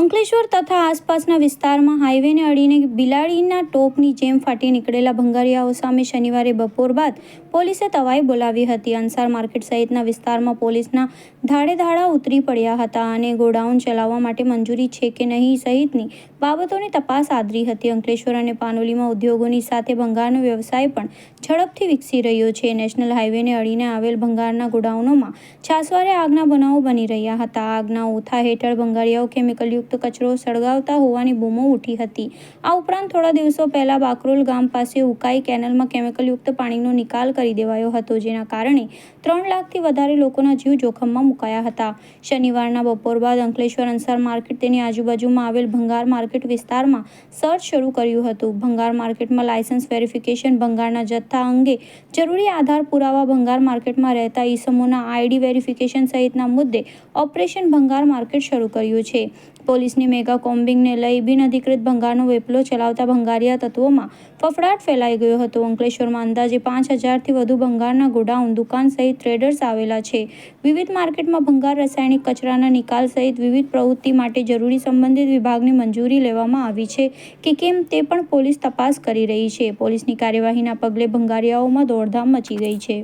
અંકલેશ્વર તથા આસપાસના વિસ્તારમાં હાઈવેને અડીને બિલાડીના ટોપની જેમ ફાટી નીકળેલા ભંગારિયાઓ સામે શનિવારે બપોર બાદ પોલીસે તવાઈ બોલાવી હતી. અંસાર માર્કેટ સહિતના વિસ્તારમાં પોલીસના ધાડે ધાડા ઉતરી પડ્યા હતા અને ગોડાઉન ચલાવવા માટે મંજૂરી છે કે નહીં સહિતની બાબતોની તપાસ આદરી હતી. અંકલેશ્વર અને પાનોલીમાં ઉદ્યોગોની સાથે ભંગારનો વ્યવસાય પણ ઝડપથી વિકસી રહ્યો છે. નેશનલ હાઈવેને અડીને આવેલ ભંગારના ગોડાઉનોમાં છાસવારે આગના બનાવો બની રહ્યા હતા. આગના ઓથા હેઠળ ભંગારિયાઓ કેમિકલયુક્ત કચરો સળગાવતા હોવાની બૂમો ઉઠી હતી. આ ઉપરાંત થોડા દિવસો પહેલા બાકરોલ ગામ પાસે ઉકાઈ કેનલમાં કેમિકલયુક્ત પાણીનો નિકાલ કરી દેવાયો હતો, જેના કારણે ત્રણ લાખથી વધારે લોકોના જીવ જોખમમાં મુકાયા હતા. શનિવારના બપોર બાદ અંકલેશ્વર અંસાર માર્કેટ તેની આજુબાજુમાં આવેલ ભંગાર માર્કેટ વિસ્તારમાં સર્ચ શરૂ કર્યું હતું. ભંગાર માર્કેટમાં લાયસન્સ વેરિફિકેશન ભંગારના જથ્થા અંગે જરૂરી આધાર પુરાવા ભંગાર માર્કેટમાં રહેતા ઈસમોના આઈડી વેરિફિકેશન સહિતના મુદ્દે ઓપરેશન ભંગાર માર્કેટ શરૂ કર્યું છે. પોલીસની મેગા કોમ્બિંગને લઈ બિનઅધિકૃત ભંગારનો વેપલો ચલાવતા ભંગારિયા તત્વોમાં ફફડાટ ફેલાઈ ગયો હતો. અંકલેશ્વરમાં અંદાજે પાંચ હજારથી વધુ ભંગારના ગોડાઉન દુકાન સહિત ટ્રેડર્સ આવેલા છે. વિવિધ માર્કેટમાં ભંગાર રાસાયણિક કચરાના નિકાલ સહિત વિવિધ પ્રવૃત્તિ માટે જરૂરી સંબંધિત વિભાગની મંજૂરી લેવામાં આવી છે કે કેમ તે પણ પોલીસ તપાસ કરી રહી છે. પોલીસની કાર્યવાહીના પગલે ભંગારિયાઓમાં દોડધામ મચી ગઈ છે.